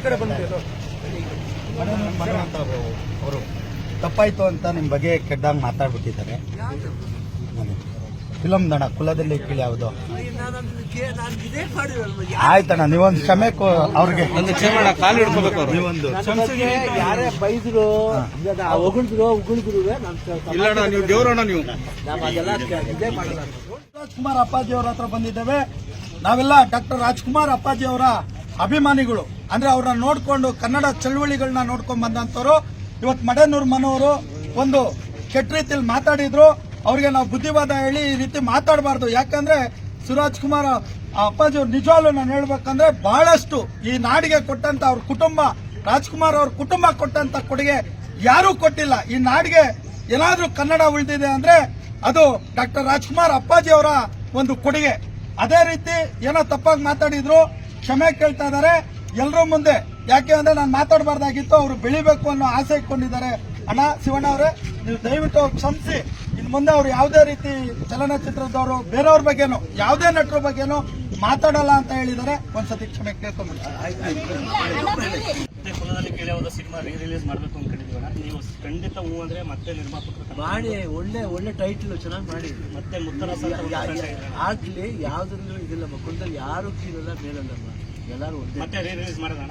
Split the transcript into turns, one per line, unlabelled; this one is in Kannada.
ಕಡೆ ಬಂದು
ಅವರು ತಪ್ಪಾಯ್ತು ಅಂತ ನಿಮ್ಮ ಬಗ್ಗೆ ಕೆಡ್ದಾಗ ಮಾತಾಡ್ಬಿಟ್ಟಿದ್ದಾರೆ. ಫಿಲಮ್ ದಣ ಕುಲದಲ್ಲಿ ಕೀಳಿ ಯಾವುದು? ಆಯ್ತಣ್ಣ ನೀವೊಂದು ಕ್ಷಮೆ ಕೋ- ಅವ್ರಿಗೆ. ನೀವೊಂದು.
ಯಾರೇ ಬೈದ್ರು ಹೊಗಳಿದ್ರು ಉಗುಳಿದ್ರು
ನೀವು ನೀವು.
ರಾಜ್ಕುಮಾರ್ ಅಪ್ಪಾಜಿ ಅವ್ರ ಹತ್ರ ಬಂದಿದ್ದೇವೆ. ನಾವೆಲ್ಲ ಡಾಕ್ಟರ್ ರಾಜ್ಕುಮಾರ್ ಅಪ್ಪಾಜಿ ಅವರ ಅಭಿಮಾನಿಗಳು. ಅಂದ್ರೆ ಅವ್ರನ್ನ ನೋಡ್ಕೊಂಡು ಕನ್ನಡ ಚಳುವಳಿಗಳನ್ನ ನೋಡ್ಕೊಂಡ್ ಬಂದಂತವ್ರು ಇವತ್ತು ಮಡೇನೂರ್ ಮನೋರು ಒಂದು ಕೆಟ್ಟ ರೀತಿಯಲ್ಲಿ ಮಾತಾಡಿದ್ರು. ಅವ್ರಿಗೆ ನಾವು ಬುದ್ಧಿವಾದ ಹೇಳಿ ಈ ರೀತಿ ಮಾತಾಡಬಾರ್ದು. ಯಾಕಂದ್ರೆ ಸುರಾಜ್ ಕುಮಾರ್ ಅಪ್ಪಾಜಿ ಅವ್ರು ನಿಜವಾಗ್ಲೂ ನಾನು ಹೇಳ್ಬೇಕಂದ್ರೆ ಬಹಳಷ್ಟು ಈ ನಾಡಿಗೆ ಕೊಟ್ಟಂತ ಅವ್ರ ಕುಟುಂಬ, ರಾಜ್ಕುಮಾರ್ ಅವ್ರ ಕುಟುಂಬ ಕೊಟ್ಟಂತ ಕೊಡುಗೆ ಯಾರೂ ಕೊಟ್ಟಿಲ್ಲ. ಈ ನಾಡಿಗೆ ಏನಾದ್ರೂ ಕನ್ನಡ ಉಳಿದಿದೆ ಅಂದ್ರೆ ಅದು ಡಾಕ್ಟರ್ ರಾಜ್ಕುಮಾರ್ ಅಪ್ಪಾಜಿ ಅವರ ಒಂದು ಕೊಡುಗೆ. ಅದೇ ರೀತಿ ಏನೋ ತಪ್ಪಾಗಿ ಮಾತಾಡಿದ್ರು, ಕ್ಷಮೆ ಕೇಳ್ತಾ ಇದ್ದಾರೆ. ಎಲ್ಲರೂ ಮುಂದೆ. ಯಾಕೆ ಅಂದ್ರೆ ನಾನು ಮಾತಾಡಬಾರ್ದಾಗಿತ್ತು, ಅವರು ಬೆಳಿಬೇಕು ಅನ್ನೋ ಆಸೆ ಇಟ್ಕೊಂಡಿದ್ದಾರೆ. ಅಣ್ಣ ಶಿವಣ್ಣ ಅವರೇ, ನೀವು ದಯವಿಟ್ಟು ಅವ್ರು ಕ್ಷಮಿಸಿ. ಇನ್ನು ಮುಂದೆ ಅವ್ರು ಯಾವುದೇ ರೀತಿ ಚಲನಚಿತ್ರದವರು ಬೇರೆಯವ್ರ ಬಗ್ಗೆನೋ, ಯಾವುದೇ ನಟರ ಬಗ್ಗೆನೋ ಮಾತಾಡಲ್ಲ ಅಂತ ಹೇಳಿದ್ದಾರೆ. ಒಂದ್ಸತಿ ಕ್ಷಮೆ ಕೇಳ್ಕೊಂಡ್ಬಿಟ್ಟು
ಕುಲದಲ್ಲಿ ಸಿನಿಮಾ ರೀ ರಿಲೀಸ್ ಮಾಡಬೇಕು ಅನ್ಕೊಂಡಿದ್ದೀವಣ್ಣ ನೀವು ಖಂಡಿತ ಹೂ ಅಂದ್ರೆ ಮತ್ತೆ ನಿರ್ಮಾಪಕರು
ಮಾಡಿ ಒಳ್ಳೆ ಒಳ್ಳೆ ಟೈಟ್ಲು ಚೆನ್ನಾಗಿ ಮಾಡಿ.
ಮತ್ತೆ ತಂಡ
ಆಗ್ಲಿ ಯಾವ್ದ್ರಲ್ಲೂ ಇದಿಲ್ಲ ಮಕ್ಕಳಲ್ಲಿ ಯಾರು ಕೀಳಲ್ಲ ಮೇಲಲ್ಲ ಎಲ್ಲಾರು ಎಲ್ಲರೂ
ಮತ್ತೆ ರೀ ರಿಲೀಸ್ ಮಾಡೋಣ